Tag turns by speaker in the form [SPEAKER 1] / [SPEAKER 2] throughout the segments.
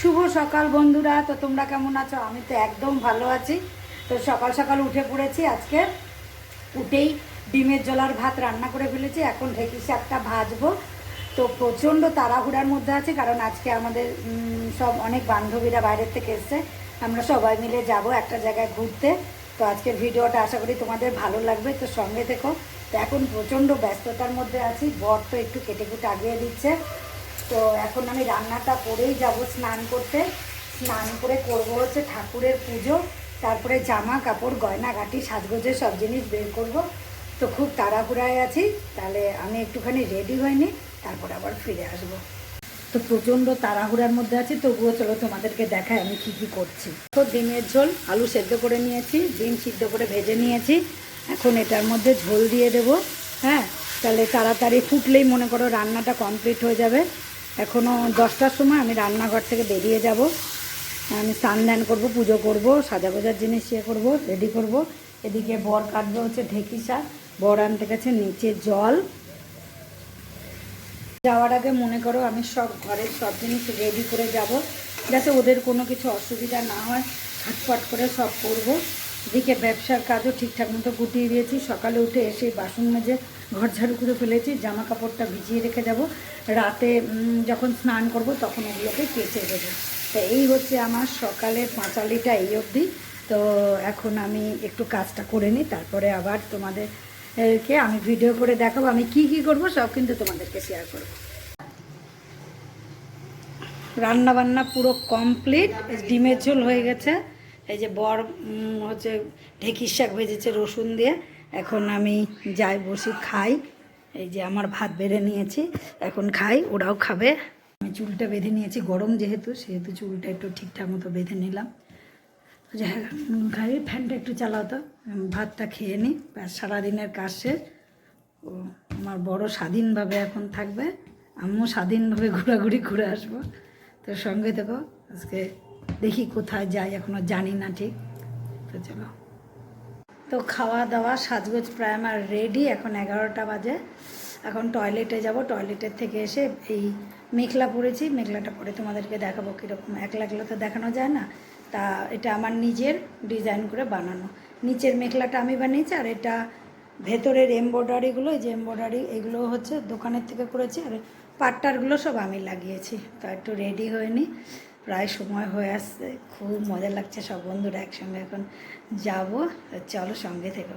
[SPEAKER 1] শুভ সকাল বন্ধুরা, তো তোমরা কেমন আছো? আমি তো একদম ভালো আছি। তো সকাল সকাল উঠে পড়েছি, আজকে উঠেই ডিমের জলার ভাত রান্না করে ফেলেছি। এখন ঢেকি শাকটা ভাজবো। তো প্রচণ্ড তাড়াহুড়ার মধ্যে আছে, কারণ আজকে আমাদের সব অনেক বান্ধবীরা বাইরের থেকে এসছে। আমরা সবাই মিলে যাব একটা জায়গায় ঘুরতে। তো আজকের ভিডিওটা আশা করি তোমাদের ভালো লাগবে। তো সঙ্গে থেকো। তো এখন প্রচণ্ড ব্যস্ততার মধ্যে আছি। বর তো একটু কেটে কুটে আগিয়ে দিচ্ছে। তো এখন আমি রান্নাটা করেই যাব স্নান করতে। স্নান করে করব হচ্ছে ঠাকুরের পুজো, তারপরে জামা কাপড়, গয়নাগাটি সাজগোজের সব জিনিস বের করব। তো খুব তাড়াহুড়ায় আছি, তাহলে আমি একটুখানি রেডি হয়নি, তারপর আবার ফিরে আসব। তো প্রচণ্ড তাড়াহুড়ার মধ্যে আছি, তবুও চলো তোমাদেরকে দেখায় আমি কী কী করছি। তো ডিমের ঝোল, আলু সেদ্ধ করে নিয়েছি, ডিম সিদ্ধ করে ভেজে নিয়েছি। এখন এটার মধ্যে ঝোল দিয়ে দেবো হ্যাঁ? তাহলে তাড়াতাড়ি ফুটলেই মনে করো রান্নাটা কমপ্লিট হয়ে যাবে। এখনও দশটার সময় আমি রান্নাঘর থেকে বেরিয়ে যাব। আমি স্নান ধ্যান করব, পুজো করব সাজা গোজার জিনিস ইয়ে করব, রেডি করব। এদিকে বর কাটবে হচ্ছে ঢেকি শাক, বর আনতে গেছে নিচে জল। যাওয়ার আগে মনে করো আমি সব ঘরের সব জিনিস রেডি করে যাব, যাতে ওদের কোনো কিছু অসুবিধা না হয় হাটফাট করে সব করব। এদিকে ব্যবসার কাজও ঠিকঠাক মতো গুটিয়ে দিয়েছি। সকালে উঠে এসে বাসন মেজে ঘর ঝাড়ু করে ফেলেছি জামা কাপড়টা ভিজিয়ে রেখে যাব। রাতে যখন স্নান করব তখন ওগুলোকে কেচে দেবো। তো এই হচ্ছে আমার সকালের পাঁচালিটা এই অবধি। তো এখন আমি একটু কাজটা করে নিই, তারপরে আবার তোমাদের কে আমি ভিডিও করে দেখাবো আমি কি কি করব, সব কিন্তু তোমাদেরকে শেয়ার করব। রান্না বান্না পুরো কমপ্লিট ডিমের ঝোল হয়ে গেছে। এই যে বর হচ্ছে ঢেকির শাক ভেজেছে রসুন দিয়ে। এখন আমি যাই বসি খাই। এই যে আমার ভাত বেড়ে নিয়েছি, এখন খাই, ওরাও খাবে। আমি চুলটা বেঁধে নিয়েছি, গরম যেহেতু, সেহেতু চুলটা একটু ঠিকঠাক মতো বেঁধে নিলাম। খাই, ফ্যানটা একটু চালাও তো। ভাতটা খেয়ে নিই সারাদিনের কাজ শেষ। ও, আমার বড় স্বাধীনভাবে এখন থাকবে। আমিও স্বাধীনভাবে ঘোরাঘুরি ঘুরে আসব। তো সঙ্গে থেকো, আজকে দেখি কোথায় যাই এখনও জানি না ঠিক। তো চলো। তো খাওয়া দাওয়া, সাজগোজ প্রায় আমার রেডি এখন এগারোটা বাজে। এখন টয়লেটে যাব টয়লেটের থেকে এসে এই মেঘলা পরেছি মেঘলাটা পরে তোমাদেরকে দেখাবো কীরকম। একলা একলা তো দেখানো যায় না। তা এটা আমার নিজের ডিজাইন করে বানানো। নিচের মেঘলাটা আমি বানিয়েছি, আর এটা ভেতরের এমব্রয়ডারিগুলো যে এমব্রয়ডারি এগুলো হচ্ছে দোকানের থেকে করেছি, আর পাট্টারগুলো সব আমি লাগিয়েছি। তো একটু রেডি হয়ে নি। প্রায় সময় হয়ে আসছে। খুব মজা লাগছে সব বন্ধুরা একসঙ্গে। এখন যাব চলো সঙ্গে থেকো।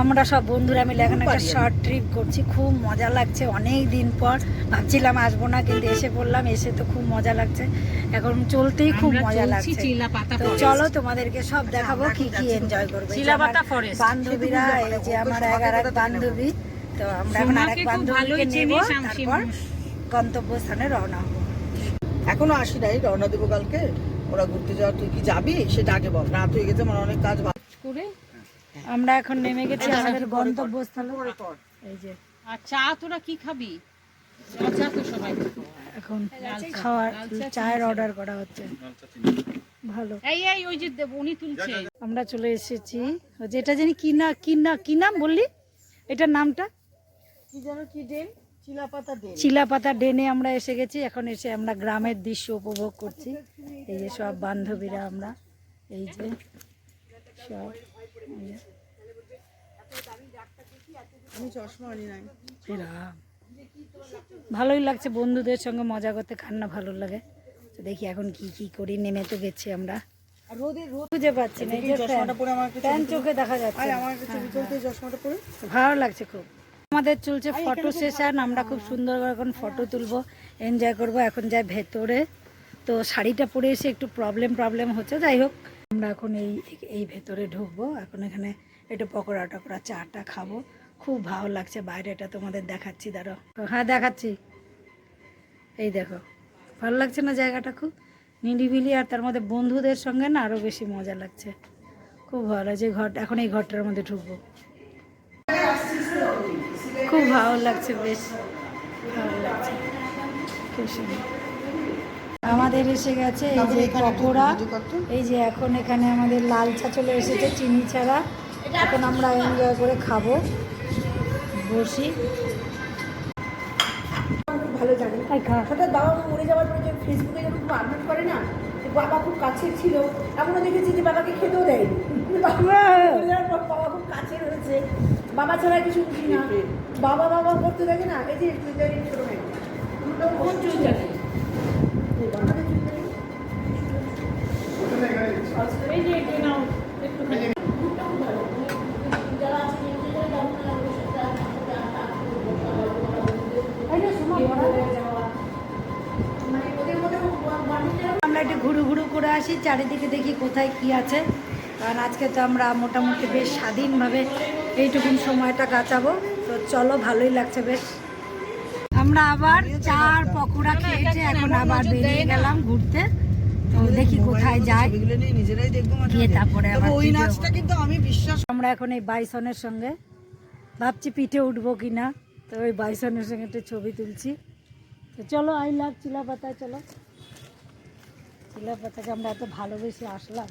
[SPEAKER 1] আমরা সব বন্ধুরা মিলে এখন একটা শর্ট ট্রিপ করছি। খুব মজা লাগছে। অনেক দিন পর ভাবছিলাম আসব না কিন্তু এসে পড়লাম এসে তো খুব মজা লাগছে। এখন চলতেই খুব মজা লাগছে। তো চলো তোমাদেরকে সব দেখাবো কি কি এনজয় করব। বান্ধবীরা এই যে আমার এক আর এক বান্ধবী। তো আমরা এখন আরেক
[SPEAKER 2] সোমাকে খুব
[SPEAKER 1] বান্ধবীকে নেব তারপর গন্তব্যস্থানে রওনা হব।
[SPEAKER 3] এখনও আসি নাই রওনা দেবো কালকে। ওরা ঘুরতে যাওয়া তুই কি যাবি? সেটা আগে বল। রাত হয়ে গেছে আমার অনেক কাজ।
[SPEAKER 2] করে
[SPEAKER 1] আমরা এখন নেমে গেছি আমাদের গন্তব্যস্থলে। এই যে।
[SPEAKER 2] আর চা তোরা কি খাবি? চা তো সবাই
[SPEAKER 1] এখন খাওয়ার চায়ের অর্ডার করা হচ্ছে। ভালো।
[SPEAKER 2] এই এই ওই যে উনি তুলছে।
[SPEAKER 1] আমরা চলে এসেছি। ওই যে এটা জানি কি না কি না কি নাম বললি? এটার নামটা?
[SPEAKER 3] কি যেন কি ডেন চিলাপাতা ডেন।
[SPEAKER 1] চিলাপাতা ডেনে আমরা এসে গেছি। এখন এসে আমরা গ্রামের দৃশ্য উপভোগ করছি। এই যে সব বান্ধবীরা আমরা এই যে সব। ভালোই লাগছে বন্ধুদের সঙ্গে মজা করতে কান্না ভালো লাগে। তো দেখি এখন কি কি করি নেমে তো গেছি আমরা। খুঁজে পাচ্ছি না চোখে দেখা যাচ্ছে
[SPEAKER 3] পরে।
[SPEAKER 1] ভালো লাগছে খুব। আমাদের চলছে ফটো সেশন আমরা খুব সুন্দর করে এখন ফটো তুলবো এনজয় করব এখন যাই ভেতরে। তো শাড়িটা পরে এসে একটু প্রবলেম প্রবলেম হচ্ছে যাই হোক। আমরা এখন এই এই ভেতরে ঢুকবো এখন এখানে একটু পকোড়া টকোড়া চাটা খাব। খুব ভালো লাগছে বাইরেটা তোমাদের দেখাচ্ছি দাঁড়ো হ্যাঁ দেখাচ্ছি। এই দেখো ভালো লাগছে না জায়গাটা খুব? নিরিবিলি আর তার মধ্যে বন্ধুদের সঙ্গে না আরও বেশি মজা লাগছে। খুব ভালো লাগছে ঘর এখন এই ঘরটার মধ্যে ঢুকবো। খুব ভালো লাগছে বেশ ভালো লাগছে। খুব সুন্দর আমাদের এসে গেছে এই যে পকোড়া এই যে এখন এখানে আমাদের লাল চা চলে এসেছে চিনি ছাড়া। এখন আমরা এনজয় করে খাব বসি। ভালো
[SPEAKER 4] জানি হঠাৎ বাবা মা মরে যাওয়ার পরে যে ফেসবুকে যখন খুব আপলোড করে না যে বাবা খুব কাছের ছিল এমনও দেখেছি যে বাবাকে খেতেও দেয়নি। বাবা খুব কাছের হয়েছে। বাবা ছাড়া কিছু বুঝি না বাবা বাবা করতে থাকে না এই যে ছোট মেয়ে কোন
[SPEAKER 2] এই নাও
[SPEAKER 1] হয়ে
[SPEAKER 4] মানে
[SPEAKER 1] আমরা একটু ঘুরু ঘুরু করে আসি চারিদিকে দেখি কোথায় কি আছে কারণ আজকে তো আমরা মোটামুটি বেশ স্বাধীনভাবে এইটুকুন সময়টা কাটাবো। তো চলো ভালোই লাগছে বেশ। আমরা আবার চার পকোড়া খেয়েছে এখন আবার বেরিয়ে গেলাম ঘুরতে। তো দেখি কোথায় যায়
[SPEAKER 3] নিজেরাই দেখব
[SPEAKER 1] গিয়ে তারপরে আবার
[SPEAKER 3] ওই নাচটা কিন্তু আমি বিশ্বাস
[SPEAKER 1] আমরা এখন এই বাইসনের সঙ্গে। ভাবছি পিঠে উঠবো কি না তো ওই বাইসনের সঙ্গে একটা ছবি তুলছি। তো চলো আই লাভ চিলাপাতায় চলো। চিলাপাতাকে আমরা এত ভালোবেসে আসলাম।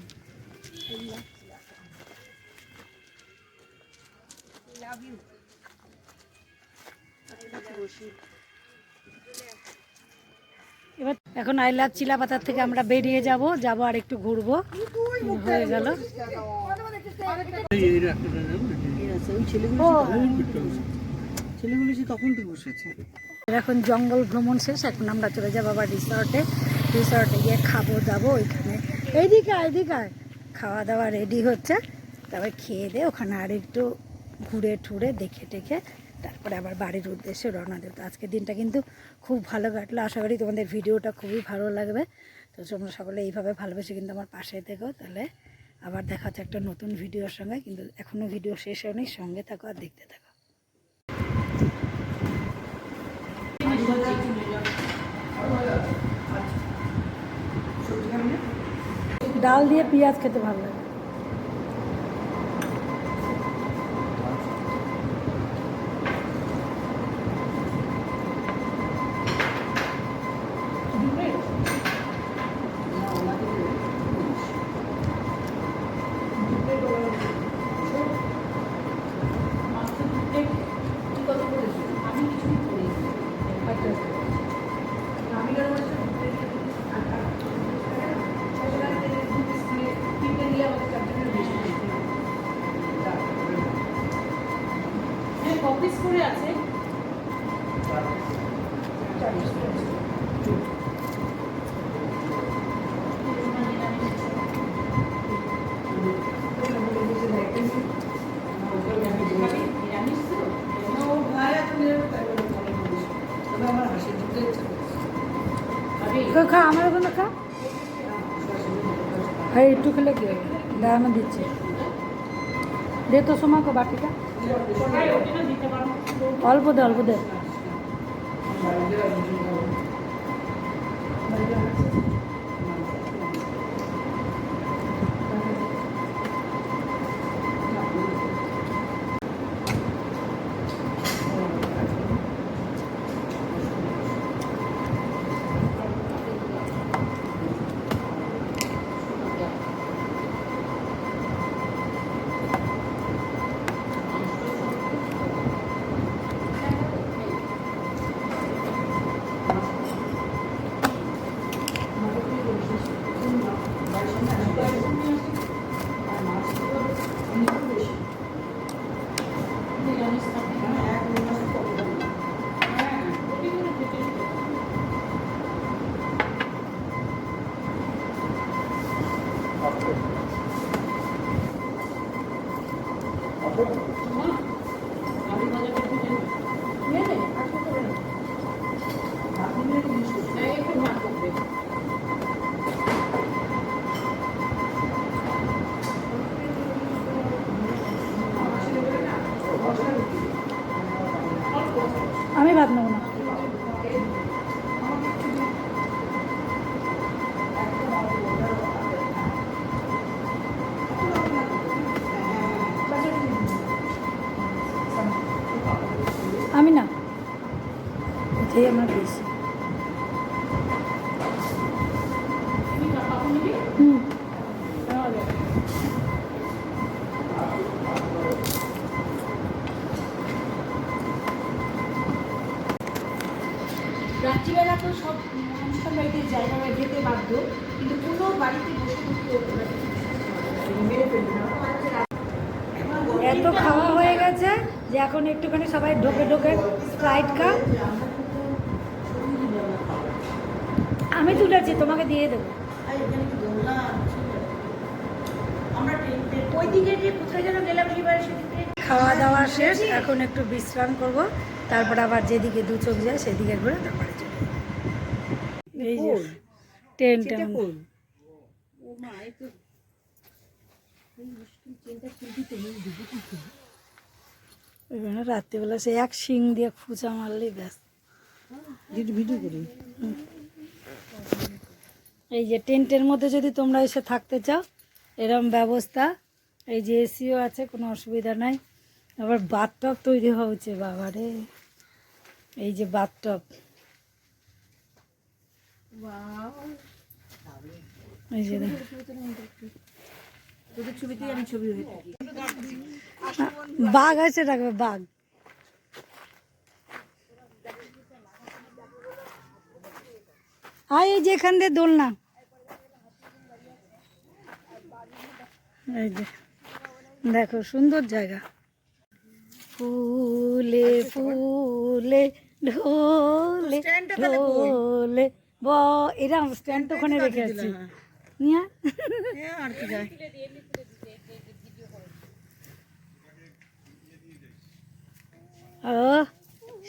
[SPEAKER 1] এবার এখন আই লাভ চিলাপাতার থেকে আমরা বেরিয়ে যাব যাব আর একটু ঘুরবো। হয়ে গেল।
[SPEAKER 3] তখন
[SPEAKER 1] এখন জঙ্গল ভ্রমণ শেষ, এখন আমরা চলে যাব আবার রিসর্টে। রিসর্টে গিয়ে খাব দাবো ওইখানে। এইদিকে এইদিকে খাওয়া দাওয়া রেডি হচ্ছে। তারপর খেয়ে দিয়ে ওখানে আর একটু ঘুরে ঠুরে দেখে টেখে তারপরে আবার বাড়ির উদ্দেশ্যে রওনা দেবো। আজকের দিনটা কিন্তু খুব ভালো কাটলো। আশা করি তোমাদের ভিডিওটা খুবই ভালো লাগবে। তো তোমরা সকলে এইভাবে ভালোবেসে কিন্তু আমার পাশে থেকো। তাহলে আবার দেখা হচ্ছে একটা নতুন ভিডিওর সঙ্গে। কিন্তু এখনও ভিডিও শেষ হয়নি। সঙ্গে থাকো আর দেখতে থাকো। ডাল দিয়ে পেঁয়াজ খেতে ভালো লাগে। একটু খেলে কি দাঁড়ানো দিচ্ছে। দে তো সময় কো বাটিটা।
[SPEAKER 2] অল্প পারো
[SPEAKER 1] অল্প দে। Uhum. এটাই
[SPEAKER 4] আমার বেশি। রাত্রিবেলা তো সব অনুষ্ঠান বাড়িতে যায় আমরা যেতে বাধ্য কিন্তু কোনো বাড়িতে
[SPEAKER 1] এত খাওয়া হয়ে গেছে যে এখন একটুখানি সবাই ঢোকে ঢোকে স্প্রাইট খা আমি তুলেছি তোমাকে দিয়ে দেবো। খাওয়া দাওয়া শেষ এখন একটু বিশ্রাম করব। তারপর আবার যেদিকে দু চোখ যায় সেদিকে ঘুরে তারপরে এই যে টেন টেন রাত্রিবেলা সে এক শিং দিয়ে খুঁচা মারলেই ব্যাস।
[SPEAKER 3] ভিডিও করি
[SPEAKER 1] এই যে টেন্টের মধ্যে যদি তোমরা এসে থাকতে চাও এরম ব্যবস্থা। এই যে এসিও আছে কোনো অসুবিধা নাই। আবার বাথটব তৈরি হচ্ছে বাবারে। এই যে বাথটব। এই যে বাঘ আছে রাখবে বাঘ। আয় এই যে এখান দিয়ে দোলনা। এই যে দেখো সুন্দর জায়গা। ফুলে ফুলে ঢোলে ঢোলে ব এরকম স্ট্যান্ড তো ওখানে রেখে আছি। নিয়ে?
[SPEAKER 3] আর কি যায়।
[SPEAKER 1] ও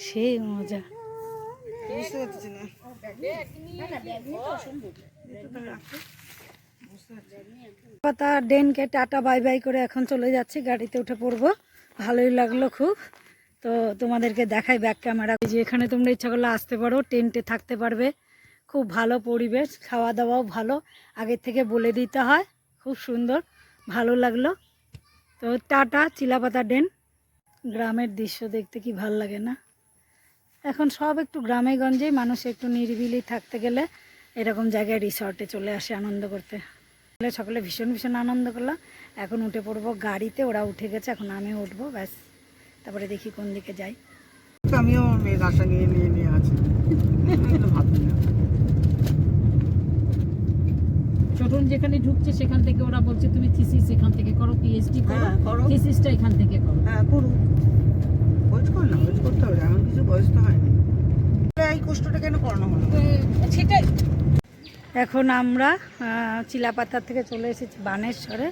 [SPEAKER 1] সেই মজা।
[SPEAKER 3] বুঝতে পারছি না।
[SPEAKER 1] পাতা ডেনকে টাটা বাই বাই করে এখন চলে যাচ্ছি, গাড়িতে উঠে পড়ব। ভালোই লাগল খুব। তো তোমাদেরকে দেখাই ব্যাক ক্যামেরা যে এখানে তোমরা ইচ্ছা করলে আসতে পারো, টেন্টে থাকতে পারবে। খুব ভালো পরিবেশ, খাওয়া দাওয়াও ভালো। আগের থেকে বলে দিতে হয়, খুব সুন্দর, ভালো লাগল। তো টাটা, চিলাপাতা ডেন। গ্রামের দৃশ্য দেখতে কি ভালো লাগে না? এখন সব একটু গ্রামে গঞ্জেই মানুষ একটু নিরিবিলি থাকতে গেলে এরকম জায়গায় রিসর্টে চলে আসে আনন্দ করতে। তাহলে সকলে ভীষণ ভীষণ আনন্দ করলাম। এখন উঠে পড়ব গাড়িতে ওরা উঠে গেছে এখন আমি উঠবো ব্যাস। তারপরে দেখি কোন দিকে যাই।
[SPEAKER 3] আমিও মেয়ের আশা নিয়ে নিয়ে নিয়ে আছি।
[SPEAKER 2] ছোটন যেখানে ঢুকছে সেখান থেকে ওরা বলছে তুমি থিসিস এখান থেকে করো পিএইচডি করো।
[SPEAKER 3] হ্যাঁ, করো।
[SPEAKER 2] থিসিসটা এখান থেকে করো।
[SPEAKER 3] হ্যাঁ করুক। বয়স করলাম বয়স করতে হবে এমন কিছু বয়স তো হয়নি। এই কষ্টটা কেন করানো হলো?
[SPEAKER 2] সেটাই।
[SPEAKER 1] এখন আমরা চিলাপাতার থেকে চলে এসেছি বানেশ্বরে।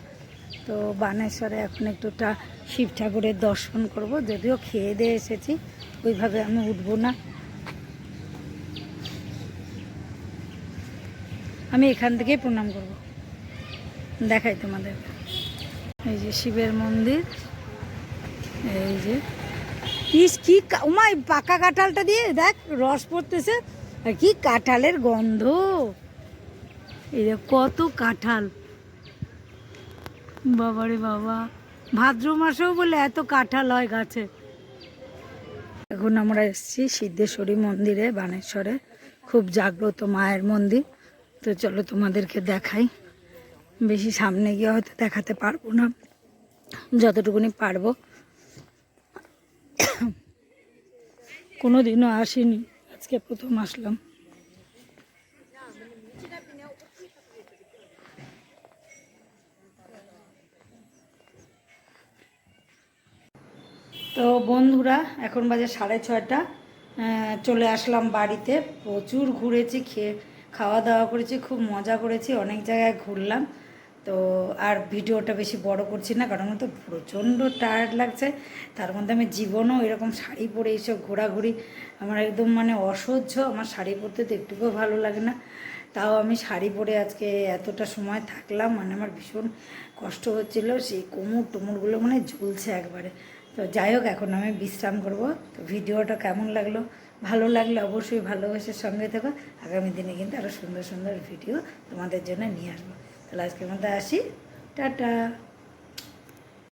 [SPEAKER 1] তো বানেশ্বরে এখন একটুটা শিব ঠাকুরের দর্শন করব যদিও খেয়ে দিয়ে এসেছি ওইভাবে আমি উঠবো না। আমি এখান থেকেই প্রণাম করব। দেখাই তোমাদের। এই যে শিবের মন্দির এই যে কি কা- উমা পাকা কাঁঠালটা দিয়ে দেখ, রস পড়তেছে। আর কি কাঁঠালের গন্ধ। এই কত কাঁঠাল। বাবারে বাবা। ভাদ্র মাসেও বলে এত কাঁঠাল হয় গাছে। এখন আমরা এসেছি সিদ্ধেশ্বরী মন্দিরে, বানেশ্বরে। খুব জাগ্রত মায়ের মন্দির। তো চলো তোমাদেরকে দেখাই। বেশি সামনে গিয়ে হয়তো দেখাতে পারব না। যতটুকুনি পারব। কোনো দিনও আসিনি। আজকে প্রথম আসলাম। তো বন্ধুরা, এখন বাজে সাড়ে ছয়টা। চলে আসলাম বাড়িতে। প্রচুর ঘুরেছি, খেয়ে, খাওয়া দাওয়া করেছি, খুব মজা করেছি, অনেক জায়গায় ঘুরলাম। তো আর ভিডিওটা বেশি বড় করছি না, কারণ তো প্রচণ্ড টায়ার্ড লাগছে। তার মধ্যে আমি জীবনও এরকম শাড়ি পরে এইসব ঘোরাঘুরি, আমার একদম মানে অসহ্য, আমার শাড়ি পরতে তো একটুকুও ভালো লাগে না। তাও আমি শাড়ি পরে আজকে এতটা সময় থাকলাম মানে আমার ভীষণ কষ্ট হচ্ছিল, সেই কোমর টোমরগুলো মানে ঝুলছে একবারে। তো যাই হোক, এখন আমি বিশ্রাম করব। তো ভিডিওটা কেমন লাগল? ভালো লাগলে অবশ্যই ভালোবাসার সঙ্গে থেকো। আগামী দিনে কিন্তু আরও সুন্দর সুন্দর ভিডিও তোমাদের জন্য নিয়ে আসব। তাহলে আজকের মধ্যে আসি। টাটা।